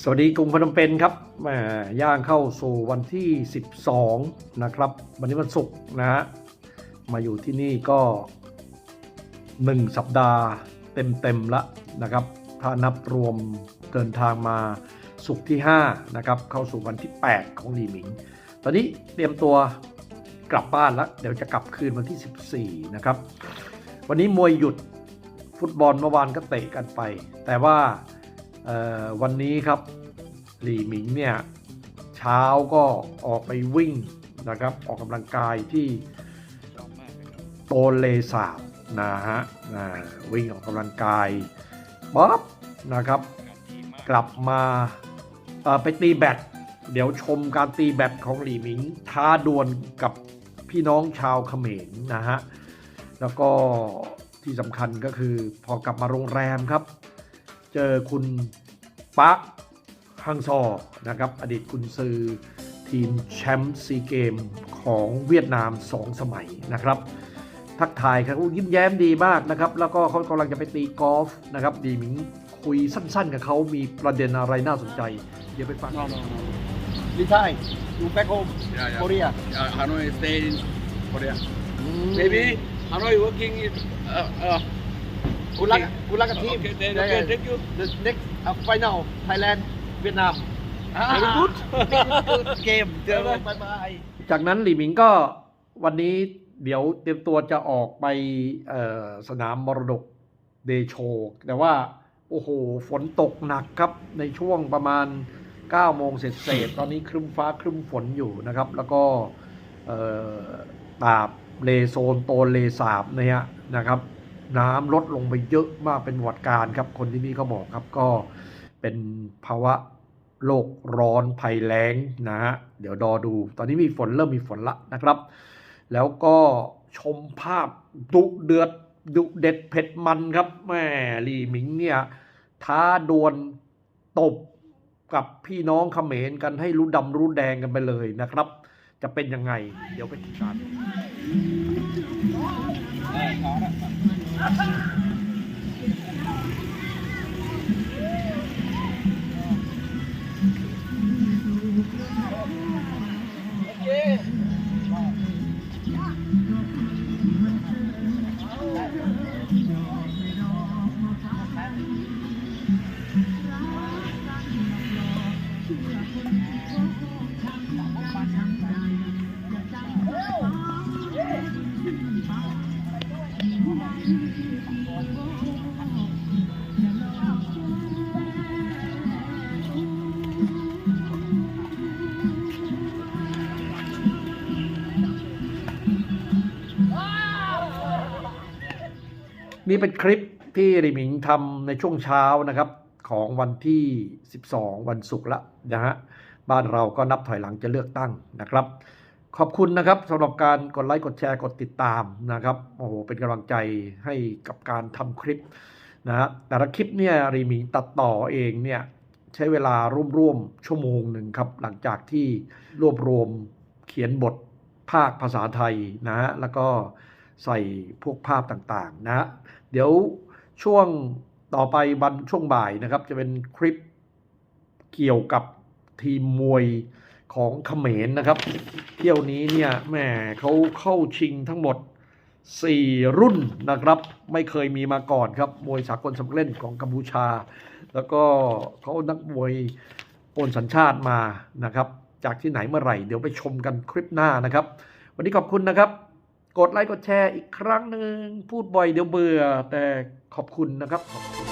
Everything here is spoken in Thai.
สวัสดีกรุงพนมเปญครับแหมย่างเข้าสู่วันที่ 12 นะครับ วันนี้วันศุกร์นะฮะ มาอยู่ที่นี่ก็ 1 สัปดาห์เต็มๆละนะครับ ถ้านับรวมเดินทางมาศุกร์ที่ 5 นะครับ เข้าสู่วันที่ 8 ของลีหมิง ตอนนี้เตรียมตัวกลับบ้านแล้ว เดี๋ยวจะกลับคืนวันที่ 14 นะครับ วันนี้มวยหยุดฟุตบอลเมื่อวานก็เตะกันไป แต่ว่า วันนี้ครับหลี่หมิงเนี่ยเช้าก็ออกไปวิ่งนะครับออกกำลังกายที่โตนเลสาบนะฮะวิ่งออกกำลังกายป๊อบนะครับ กลับมาไปตีแบดเดี๋ยวชมการตีแบดของหลี่หมิงท้าดวลกับพี่น้องชาวเขมรนะฮะแล้วก็ที่สำคัญก็คือพอกลับมาโรงแรมครับ เจอคุณปักฮังซอนะครับอดีตกุนซือทีมแชมป์ซีเกมของเวียดนาม 2 สมัยนะครับ ทักทายครับยิ้มแย้มดีมากนะครับ แล้วก็เขากำลังจะไปตีกอล์ฟนะครับดีหมิงคุยสั้นๆกับเขามีประเด็นอะไรน่าสนใจ เดี๋ยวไปฟัง No, no, no. Retire. You back home, Yeah, yeah. Korea. Yeah, Hanoi stay in Korea. Maybe Hanoi working in. Uh, uh, Good luck. Okay. Good luck, team. Okay, then, Yeah, okay, yeah. thank you. The next uh, final, Thailand, Vietnam. Ah. Very good. good game. Bye bye. จากนั้นหลี่หมิงก็วันนี้เดี๋ยวเตรียมตัวจะออกไปเอ่อสนามมรดกเดโชแต่ว่า โอ้โห ฝนตกหนักครับในช่วงประมาณ9โมงเสร็จเศษๆตอนนี้ครึ้มฟ้าครึ้มฝนอยู่นะครับ แล้วก็เอ่อตาบเลโซนโตนเลสาบเนี่ยนะครับ น้ำลดลงไปเยอะมากเป็นวัดการครับ คนที่นี่เขาบอกครับก็เป็นภาวะโลกร้อนภัยแล้งนะฮะเดี๋ยวดอดู ตอนนี้มีฝนเริ่มมีฝนละนะครับ แล้วก็ชมภาพดุเดือดดุเด็ดเผ็ดมันครับแม่ลีหมิงเนี่ยท้าดวลตบกับพี่น้องเขมรกันให้รู้ดำรู้แดงกันไปเลยนะครับ จะเป็นยังไง เดี๋ยวไปติดตาม นี่เป็นคลิปที่ริมิงทำในช่วงเช้านะครับ ของวันที่ 12 วันศุกร์ละนะฮะบ้านเราก็นับถอยหลังจะเลือกตั้งนะครับ ขอบคุณนะครับสำหรับการกดไลค์กดแชร์กดติดตามนะครับโอ้โหเป็นกำลังใจให้กับการทำคลิปนะฮะแต่ละคลิปเนี่ยริมิงตัดต่อเองเนี่ยใช้เวลาร่วมๆชั่วโมงหนึ่งครับ หลังจากที่รวบรวมเขียนบทภาคภาษาไทยนะฮะแล้วก็ ใส่พวกภาพต่างๆนะเดี๋ยวช่วงต่อไปวันช่วงบ่ายนะครับ จะเป็นคลิปเกี่ยวกับทีมมวยของเขมรนะครับ เที่ยวนี้เนี่ยแหมเขาเข้าชิงทั้งหมด 4 รุ่นนะครับ ไม่เคยมีมาก่อนครับ มวยสากลสำเร็จของกัมพูชา แล้วก็เขานักมวยโอนสัญชาติมานะครับ จากที่ไหนเมื่อไหร่ เดี๋ยวไปชมกันคลิปหน้านะครับ วันนี้ขอบคุณนะครับ กดไลค์กดแชร์อีกครั้งหนึ่งพูดบ่อยเดี๋ยวเบื่อ แต่ขอบคุณนะครับขอบคุณ